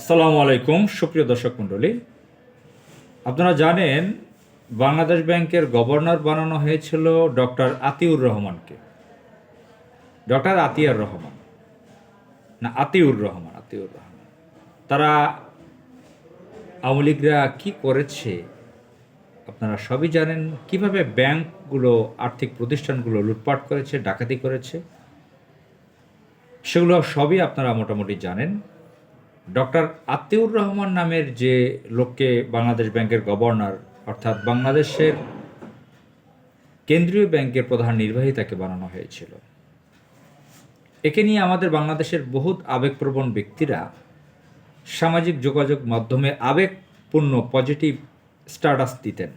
আসসালামু আলাইকুম, সুপ্রিয় দর্শক মণ্ডলী। আপনারা জানেন, বাংলাদেশ ব্যাংকের গভর্নর বানানো হয়েছিল ডক্টর আতিউর রহমানকে। ডক্টর আতিয়ার রহমান। না, আতিউর রহমান আতিউর রহমান। তারা আওয়ামী লীগরা কী করেছে, আপনারা সবই জানেন। কীভাবে ব্যাংকগুলো, আর্থিক প্রতিষ্ঠানগুলো লুটপাট করেছে, ডাকাতি করেছে, সেগুলো সবই আপনারা মোটামুটি জানেন। ডক্টর আতিউর রহমান নামের যে লোককে বাংলাদেশ ব্যাংকের গভর্নর, অর্থাৎ বাংলাদেশের কেন্দ্রীয় ব্যাংকের প্রধান নির্বাহী তাকে বানানো হয়েছিল। একে নিয়ে আমাদের বাংলাদেশের বহুত আবেগপ্রবণ ব্যক্তিরা সামাজিক যোগাযোগ মাধ্যমে আবেগপূর্ণ পজিটিভ স্ট্যাটাস দিতেন।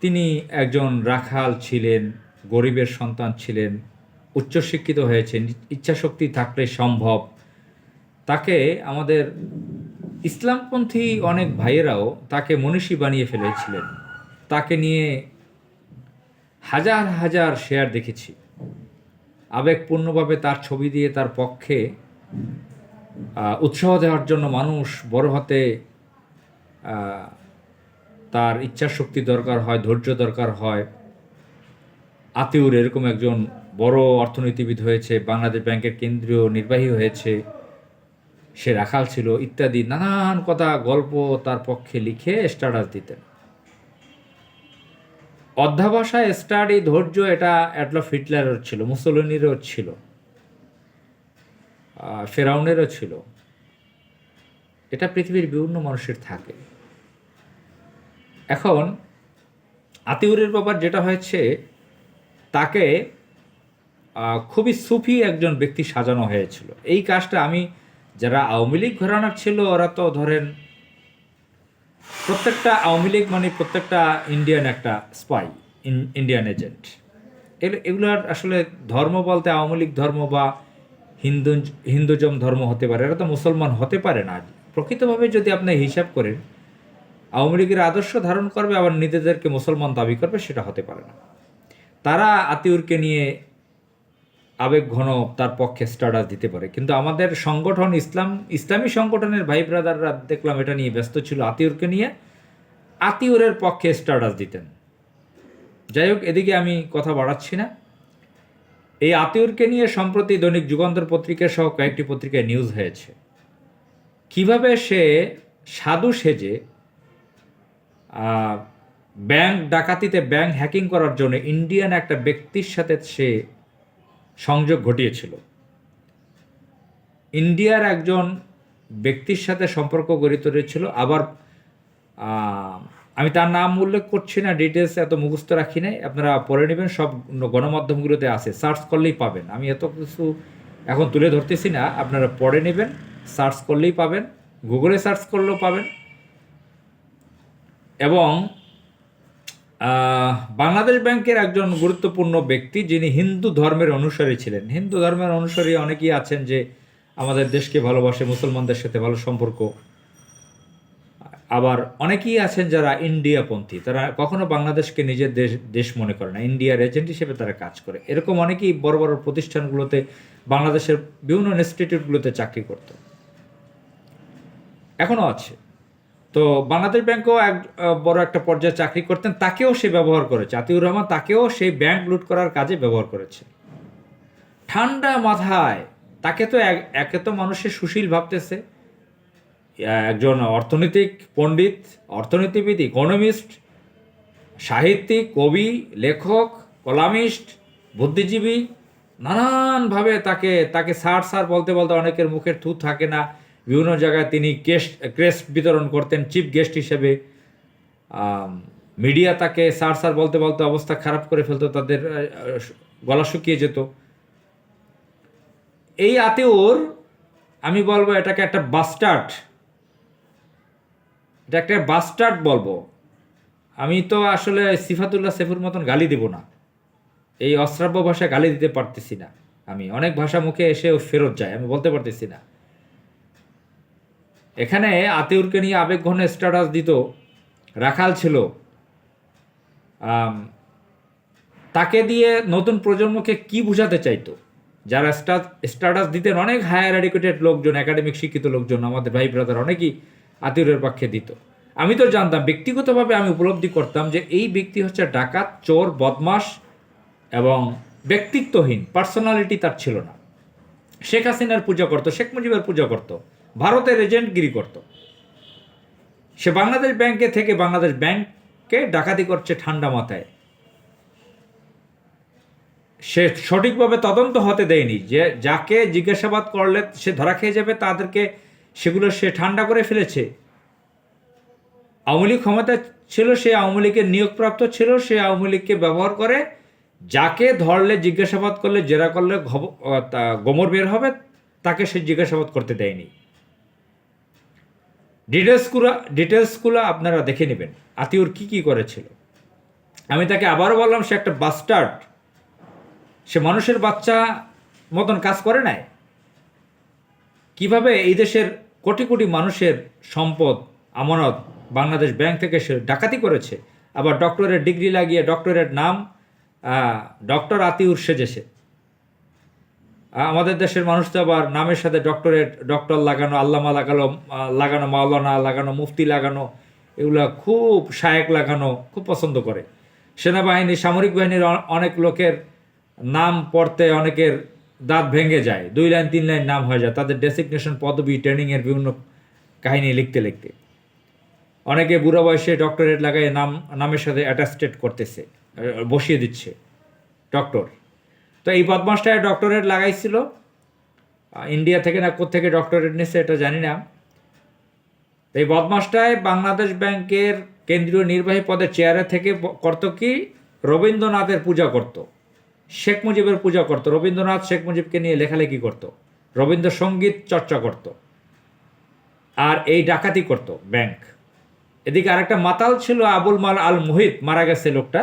তিনি একজন রাখাল ছিলেন, গরিবের সন্তান ছিলেন, উচ্চশিক্ষিত হয়েছেন, ইচ্ছাশক্তি থাকলে সম্ভব তাকে আমাদের ইসলামপন্থী অনেক ভাইয়েরাও তাকে মনীষী বানিয়ে ফেলেছিলেন। তাকে নিয়ে হাজার হাজার শেয়ার দেখেছি। আবেগপূর্ণভাবে তার ছবি দিয়ে তার পক্ষে উৎসাহ দেওয়ার জন্য মানুষ বড় হাতে তার ইচ্ছাশক্তি দরকার হয়, ধৈর্য দরকার হয়। আতিউর এরকম একজন বড় অর্থনীতিবিদ হয়েছে, বাংলাদেশ ব্যাংকের কেন্দ্রীয় নির্বাহী হয়েছে। সে রাখাল ছিল ইত্যাদি নানান কথা গল্প তার পক্ষে লিখে স্ট্যাটাস দিতেন। অধ্যাবসায় স্টাডি ধৈর্য এটা অ্যাডলফ হিটলারের ছিল, মুসলিনেরও ছিল ফেরাউনেরও ছিল। এটা পৃথিবীর বিভিন্ন মানুষের থাকে। এখন আতিউরের ব্যাপার যেটা হয়েছে, তাকে খুবই সুফি একজন ব্যক্তি সাজানো হয়েছিল। এই কাজটা আমি যারা আওয়ামী লীগ ঘরানার ছিল, ওরা তো ধরেন প্রত্যেকটা আওয়ামী লীগ মানে প্রত্যেকটা ইন্ডিয়ান একটা স্পাই ইন্ডিয়ান এজেন্ট এগুলো এগুলোর আসলে ধর্ম বলতে আওয়ামী লীগ ধর্ম বা হিন্দু, হিন্দুজম ধর্ম হতে পারে, এরা তো মুসলমান হতে পারে না। প্রকৃতভাবে যদি আপনি হিসাব করেন, আওয়ামী লীগের আদর্শ ধারণ করবে, আবার নিজেদেরকে মুসলমান দাবি করবে, সেটা হতে পারে না। তারা আতিউরকে নিয়ে আবেগ ঘন তার পক্ষে স্ট্যাটাস দিতে পারে। কিন্তু আমাদের সংগঠন ইসলাম, ইসলামী সংগঠনের ভাই ব্রাদাররা দেখলাম এটা নিয়ে ব্যস্ত ছিল আতিউরকে নিয়ে। আতিউরের পক্ষে স্ট্যাটাস দিতেন। যাই হোক, এদিকে আমি কথা বাড়াচ্ছি না। এই আতিউরকে নিয়ে সম্প্রতি দৈনিক যুগান্তর পত্রিকা সহ কয়েকটি পত্রিকায় নিউজ হয়েছে। কীভাবে সে সাধু সেজে ব্যাংক ডাকাতিতে ব্যাংক হ্যাকিং করার জন্য ইন্ডিয়ান একটা ব্যক্তির সাথে সে সংযোগ ঘটিয়েছিল। ইন্ডিয়ার একজন ব্যক্তির সাথে সম্পর্ক গড়ে তুলেছিল। আবার আমি তার নাম উল্লেখ করছি না ডিটেলস এত মুখস্থ রাখি নাই। আপনারা পড়ে নেবেন, সব গণমাধ্যমগুলোতে আছে। সার্চ করলেই পাবেন। আমি এত কিছু এখন তুলে ধরতেছি না, আপনারা পড়ে নেবেন সার্চ করলেই পাবেন গুগলে সার্চ করলেও পাবেন। এবং বাংলাদেশ ব্যাংকের একজন গুরুত্বপূর্ণ ব্যক্তি যিনি হিন্দু ধর্মের অনুসারী ছিলেন। হিন্দু ধর্মের অনুসারী অনেকেই আছেন যে আমাদের দেশকে ভালোবাসে, মুসলমানদের সাথে ভালো সম্পর্ক। আবার অনেকেই আছেন যারা ইন্ডিয়াপন্থী, তারা কখনো বাংলাদেশকে নিজের দেশ দেশ মনে করে না। ইন্ডিয়ার এজেন্ট হিসেবে তারা কাজ করে। এরকম অনেকেই বড় বড় প্রতিষ্ঠানগুলোতে, বাংলাদেশের বিভিন্ন ইনস্টিটিউটগুলোতে চাকরি করত। এখনও আছে। তো বাংলাদেশ ব্যাংকেও এক বড় একটা পর্যায়ে চাকরি করতেন, তাকেও সে ব্যবহার করেছে। আতিউর রহমান তাকেও সেই ব্যাংক লুট করার কাজে ব্যবহার করেছে। ঠান্ডা মাথায় তাকে তো এক- তো মানুষের সুশীল ভাবতেছে। একজন অর্থনৈতিক পণ্ডিত অর্থনীতিবিদ ইকোনমিস্ট, সাহিত্যিক, কবি, লেখক, কলামিস্ট, বুদ্ধিজীবী, নানানভাবে তাকে তাকে স্যার স্যার বলতে বলতে অনেকের মুখের থু থাকে না। বিভিন্ন জায়গায় তিনি কেস্ট ক্রেস্ট বিতরণ করতেন চিফ গেস্ট হিসেবে। মিডিয়া তাকে সার সার বলতে বলতে অবস্থা খারাপ করে ফেলতো, তাদের গলা শুকিয়ে যেত। এই আতেওর আমি বলব এটাকে একটা বাস্টার্ড এটা একটা বাস্টার্ড বলব। আমি তো আসলে সিফাতুল্লাহ সেফুর মতন গালি দেব না। এই অশ্রাব্য ভাষায় গালি দিতে পারতেছি না আমি। অনেক ভাষা মুখে এসেও ফেরত যায়, আমি বলতে পারতেছি না। এখানে আতিউরকে নিয়ে আবেগ ঘন স্ট্যাটাস দিত। রাখাল ছিল। তাকে দিয়ে নতুন প্রজন্মকে কি বোঝাতে চাইতো? যারা স্ট্যাটাস দিতেন অনেক হায়ার এডুকেটেড লোকজন একাডেমিক শিক্ষিত লোকজন, আমাদের ভাই ব্রাদার অনেকেই আতিউরের পক্ষে দিত। আমি তো জানতাম, ব্যক্তিগতভাবে আমি উপলব্ধি করতাম যে এই ব্যক্তি হচ্ছে ডাকাত, চোর বদমাস এবং ব্যক্তিত্বহীন পার্সোনালিটি তার ছিল না। শেখ হাসিনার পূজা করতো, শেখ মুজিবের পূজা করত। ভারতের এজেন্টগিরি করত। সে বাংলাদেশ ব্যাংকে থেকে বাংলাদেশ ব্যাংককে ডাকাতি করছে ঠান্ডা মাথায়। সে সঠিকভাবে তদন্ত হতে দেয়নি। যে, যাকে জিজ্ঞাসাবাদ করলে সে ধরা খেয়ে যাবে, তাদেরকে সেগুলো সে ঠান্ডা করে ফেলেছে। আওয়ামী ক্ষমতা ছিল, সে আওয়ামী লীগের নিয়োগপ্রাপ্ত ছিল, সে আওয়ামী লীগকে ব্যবহার করে যাকে ধরলে, জিজ্ঞাসাবাদ করলে, জেরা করলে গোমর বের হবে, তাকে সে জিজ্ঞাসাবাদ করতে দেয়নি। ডিটেলসগুলো ডিটেলসগুলো আপনারা দেখে নেবেন। আতিউর কি কি করেছিল? আমি তাকে আবারও বললাম, সে একটা বাস্টার্ড সে মানুষের বাচ্চা মতন কাজ করে নাই। কীভাবে এই দেশের কোটি কোটি মানুষের সম্পদ, আমানত বাংলাদেশ ব্যাংক থেকে সে ডাকাতি করেছে? আবার ডক্টরের ডিগ্রি লাগিয়ে ডক্টরের নাম ডক্টর আতিউর সেজেছে। আমাদের দেশের মানুষ তো আবার নামের সাথে ডক্টরেট ডক্টর লাগানো, আল্লামা লাগানো লাগানো, মাওলানা লাগানো, মুফতি লাগানো, এগুলো খুব শায়েক লাগানো খুব পছন্দ করে। সেনাবাহিনী, সামরিক বাহিনীর অনেক লোকের নাম পড়তে অনেকের দাঁত ভেঙে যায়। দুই লাইন, তিন লাইন নাম হয়ে যায়। তাদের ডেসিগনেশন পদবি ট্রেনিংয়ের বিভিন্ন কাহিনী লিখতে লিখতে। অনেকে বুড়ো বয়সে ডক্টরেট লাগাই নাম, নামের সাথে অ্যাটাস্টেড করতেছে, বসিয়ে দিচ্ছে ডক্টর তো এই বদমাসটায় ডক্টরেট লাগাইছিল। ইন্ডিয়া থেকে না কোথেকে ডক্টরেট নিচ্ছে এটা জানি না। এই বদমাসটায় বাংলাদেশ ব্যাংকের কেন্দ্রীয় নির্বাহী পদের চেয়ারে থেকে করত কি? রবীন্দ্রনাথের পূজা করত। শেখ মুজিবের পূজা করত। রবীন্দ্রনাথ শেখ মুজিবকে নিয়ে লেখালেখি করত। রবীন্দ্রসঙ্গীত চর্চা করত। আর এই ডাকাতি করত ব্যাংক। এদিকে আরেকটা মাতাল ছিল আবুল মাল আল মুহিত মারা গেছে লোকটা।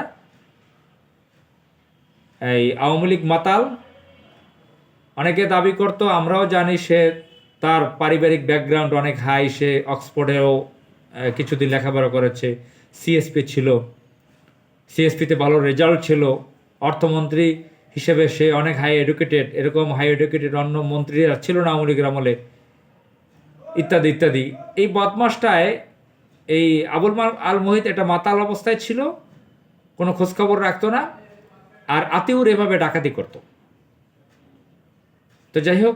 এই আওয়ামী লীগ মাতাল। অনেকে দাবি করতো, আমরাও জানি সে তার পারিবারিক ব্যাকগ্রাউন্ড অনেক হাই সে অক্সফোর্ডেও কিছুদিন লেখাপড়া করেছে সিএসপি ছিল। সিএসপিতে ভালো রেজাল্ট ছিল। অর্থমন্ত্রী হিসেবে সে অনেক হাই এডুকেটেড এরকম হাই এডুকেটেড অন্য মন্ত্রীরা ছিল না আওয়ামী লীগের আমলে। ইত্যাদি ইত্যাদি। এই বদমাসটায় এই আবুল আল মোহিত এটা মাতাল অবস্থায় ছিল। কোনো খোঁজখবর রাখতো না। আর আতিউর এভাবে ডাকাতি করত। তো যাই হোক,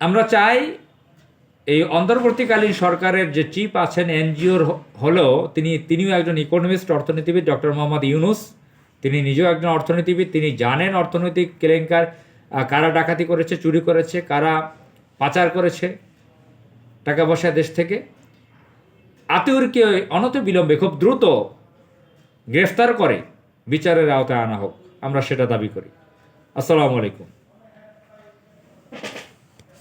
আমরা চাই এই অন্তর্বর্তীকালীন সরকারের যে চিফ আছেন এনজিওর হলেও তিনি, তিনিও একজন ইকোনমিস্ট, অর্থনীতিবিদ, ডক্টর মোহাম্মদ ইউনুস। তিনি নিজেও একজন অর্থনীতিবিদ, তিনি জানেন অর্থনৈতিক কেলেঙ্কার কারা ডাকাতি করেছে, চুরি করেছে, কারা পাচার করেছে, টাকা পয়সা দেশ থেকে। আতিউরকে অনত বিলম্বে খুব দ্রুত গ্রেফতার করে বিচারের আওতায় আনা হোক আমরা সেটা দাবি করি। আসসালামু আলাইকুম।